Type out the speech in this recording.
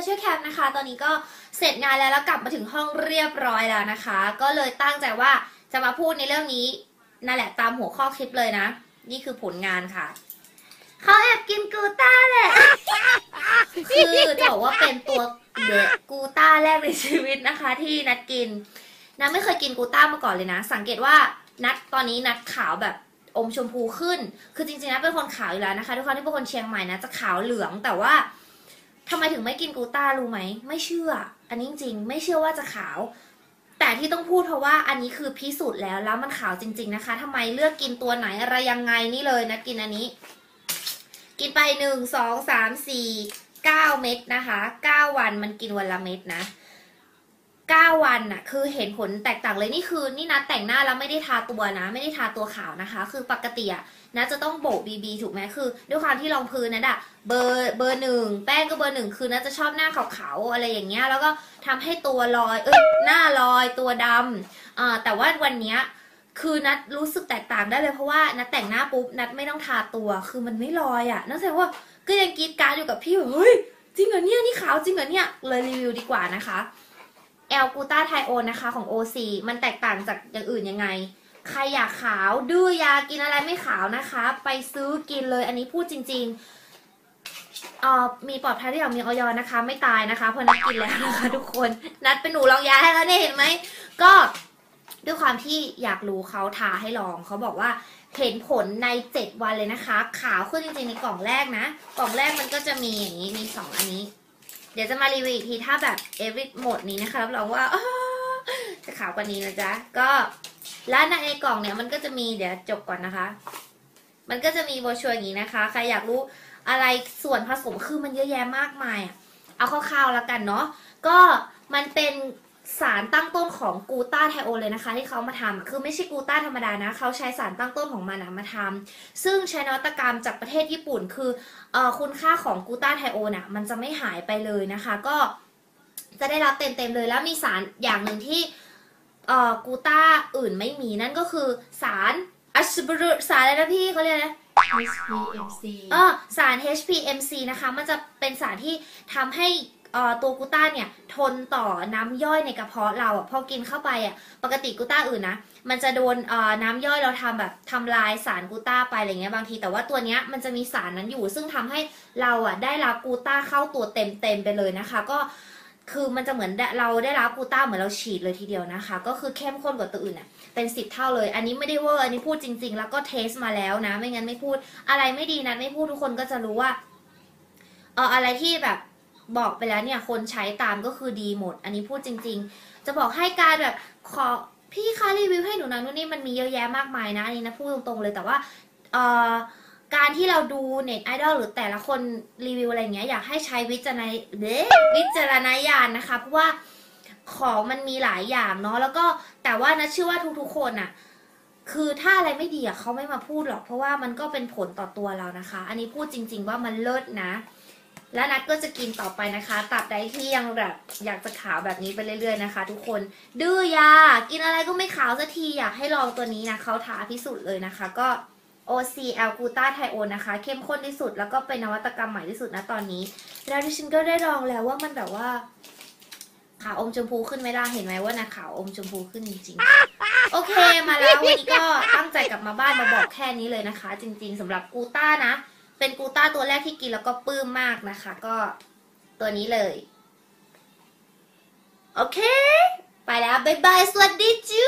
Special Camp นะคะ ตอนนี้ก็เสร็จงานแล้วแล้วกลับมาถึงห้องเรียบร้อยแล้วนะคะ ก็เลยตั้งใจว่าจะมาพูดในเรื่องนี้นั่นแหละตามหัวข้อคลิปเลยนะ นี่คือผลงานค่ะเขาแอบกินกูต้าแหละ คือจะบอกว่าเป็นตัวเดกกูต้าแรกในชีวิตนะคะ ที่นัดกิน นัดไม่เคยกินกูต้ามาก่อนเลยนะ สังเกตว่านัดตอนนี้นัดขาวแบบอมชมพูขึ้น คือจริงๆนัดเป็นคนขาวอยู่แล้วนะคะทุกคนที่เป็นคนเชียงใหม่นะจะขาวเหลืองแต่ว่า ทำไมถึงไม่กินกูต้ารู้ไหม ไม่เชื่อ อันนี้จริงๆ ไม่เชื่อว่าจะขาว แต่ที่ต้องพูดเพราะว่าอันนี้คือพิสูจน์แล้วแล้วมันขาวจริง ๆ นะคะทำไมเลือกกินตัวไหนอะไรยังไงนี่เลยนะกินอันนี้ กินไปหนึ่งสองสามสี่เก้าเม็ดนะคะเก้าวันมันกินวันละเม็ดนะ เก้าวันน่ะคือเห็นผลแตกต่างเลยนี่คือนี่นะแต่งหน้าแล้วไม่ได้ทาตัวนะ ไม่ได้ทาตัวขาวนะคะ คือปกติอะนะจะต้องโบกบีบีถูกไหมคือ ด้วยความที่รองพื้นนะดะเบอร์เบอร์หนึ่งแป้งก็เบอร์หนึ่งคือนะจะชอบหน้าขาวๆอะไรอย่างเงี้ยแล้วก็ทำให้ตัวลอยเอ้ยหน้าลอยตัวดำอ่าแต่ว่าวันเนี้ยคือนัดรู้สึกแตกต่างได้เลยเพราะว่านัดแต่งหน้าปุ๊บนัดไม่ต้องทาตัวคือมันไม่ลอยอะ่ะนั่นแสดงว่าก็ยังกีดการอยู่กับพี่แบบเฮ้ยจริงเหรอเนี่ยนี่ขาวจริงเหรอเนี่ยเลยรีวิวดีกว่านะคะ แอลกูต้าไทโอนนะคะของ OC มันแตกต่างจากอย่างอื่นยังไง ใครอยากขาวดื้อยากินอะไรไม่ขาวนะคะ ไปซื้อกินเลยอันนี้พูดจริงๆเอ่อมีปลอดภัยที่อย่างมีออยนะคะ ไม่ตายนะคะเพราะนัดกินแล้วนะคะทุกคนนัดเป็นหนูลองยาให้แล้วเนี่ยเห็นไหมก็ด้วยความที่อยากรู้เขาทาให้ลองเขาบอกว่าเห็นผลใน 7 วันเลยนะคะ ขาวขึ้นจริงๆในกล่องแรกนะ กล่องแรกมันก็จะมีอย่างนี้มี 2 อันนี้ เดี๋ยวจะมารีวิวอีกทีถ้าแบบเอวิหมดนี้นะคะรับรองว่าจะขาวกว่านี้นะจ๊ะ ก็แล้วในกล่องเนี่ยมันก็จะมีเดี๋ยวจบก่อนนะคะ มันก็จะมีโบชัวร์อย่างนี้นะคะ ใครอยากรู้อะไรส่วนผสมคือมันเยอะแยะมากมายอะเอาคร่าวๆแล้วกันเนาะก็มันเป็น สารตั้งต้นของกูต้าไทโอเลยนะคะ ที่เขามาทำคือไม่ใช่กูต้าธรรมดานะเขาใช้สารตั้งต้นของมันนะมาทำซึ่งใช้นวัตกรรมจากประเทศญี่ปุ่น คือเออคุณค่าของกูต้าไทโอน่ะมันจะไม่หายไปเลยนะคะ ก็จะได้รับเต็มๆเลยแล้วมีสารอย่างหนึ่งที่เออกูต้าอื่นไม่มีนั่นก็คือสารอัชบรุสารอะไรนะพี่เขาเรียกอะไรนะ HPMC เออสาร HPMC นะคะ มันจะเป็นสารที่ทำให้เอ่อ ตัวกูต้าเนี่ยทนต่อน้ำย่อยในกระเพาะเราอะพอกินเข้าไปอะปกติกูต้าอื่นนะมันจะโดนน้ำย่อยเราทำแบบทำลายสารกูต้าไปอะไรเงี้ยบางที แต่ว่าตัวเนี้ยมันจะมีสารนั้นอยู่ ซึ่งทำให้เราอะได้รับกูต้าเข้าตัวเต็มเต็มๆไปเลยนะคะ ก็คือมันจะเหมือนเราได้รับกูต้าเหมือนเราฉีดเลยทีเดียวนะคะ ก็คือเข้มข้นกว่าตัวอื่นอะเป็นสิบเท่าเลย อันนี้ไม่ได้เวอร์อันนี้พูดจริง ๆ แล้วก็เทสมาแล้วนะ ไม่งั้นไม่พูดอะไรไม่ดีนะไม่พูดทุกคนก็จะรู้ว่าเอออะไรที่แบบ บอกไปแล้วเนี่ยคนใช้ตามก็คือดีหมด อันนี้พูดจริง ๆ จะบอกให้การแบบขอพี่คะรีวิวให้หนูนะนู่นนี่มันมีเยอะแยะมากมายนะอันนี้นะพูดตรงๆเลยแต่ว่าเอ่อการที่เราดูเน็ตไอดอลหรือแต่ละคนรีวิวอะไรเงี้ยอยากให้ใช้วิจารณเด้วิจารณญาณนะคะ เพราะว่าของมันมีหลายอย่างเนาะแล้วก็แต่ว่านะเชื่อว่าทุกๆคนอะคือถ้าอะไรไม่ดีอะเขาไม่มาพูดหรอก เพราะว่ามันก็เป็นผลต่อตัวเรานะคะ อันนี้พูดจริง ๆ ว่ามันเลิศนะ และนัดก็จะกินต่อไปนะคะตราบใดที่ยังแบบอยากจะขาวแบบนี้ไปเรื่อย ๆนะคะ ทุกคนดื้อยา กินอะไรก็ไม่ขาวสักทีอยากให้ลองตัวนี้นะเขาท้าพิสูจน์เลยนะคะก็ OC l g l u t a t h i o n นะคะ เข้มข้นที่สุดแล้วก็เป็นนวัตกรรมใหม่ที่สุดนะตอนนี้ แล้วดิฉันก็ได้ลองแล้วว่ามันแบบว่า ขาวอมชมพูขึ้นไหมล่ะเห็นไหมว่านะขาวอมชมพูขึ้นจริงๆ โอเคมาแล้ววันนี้ก็ตั้งใจกลับมาบ้านมาบอกแค่นี้เลยนะคะ จริง ๆสำหรับกูต้านะ เป็นกูต้าตัวแรกที่กินแล้วก็ปลื้มมากนะคะ ก็ตัวนี้เลย โอเค ไปแล้ว บ๊ายบาย สวัสดีจู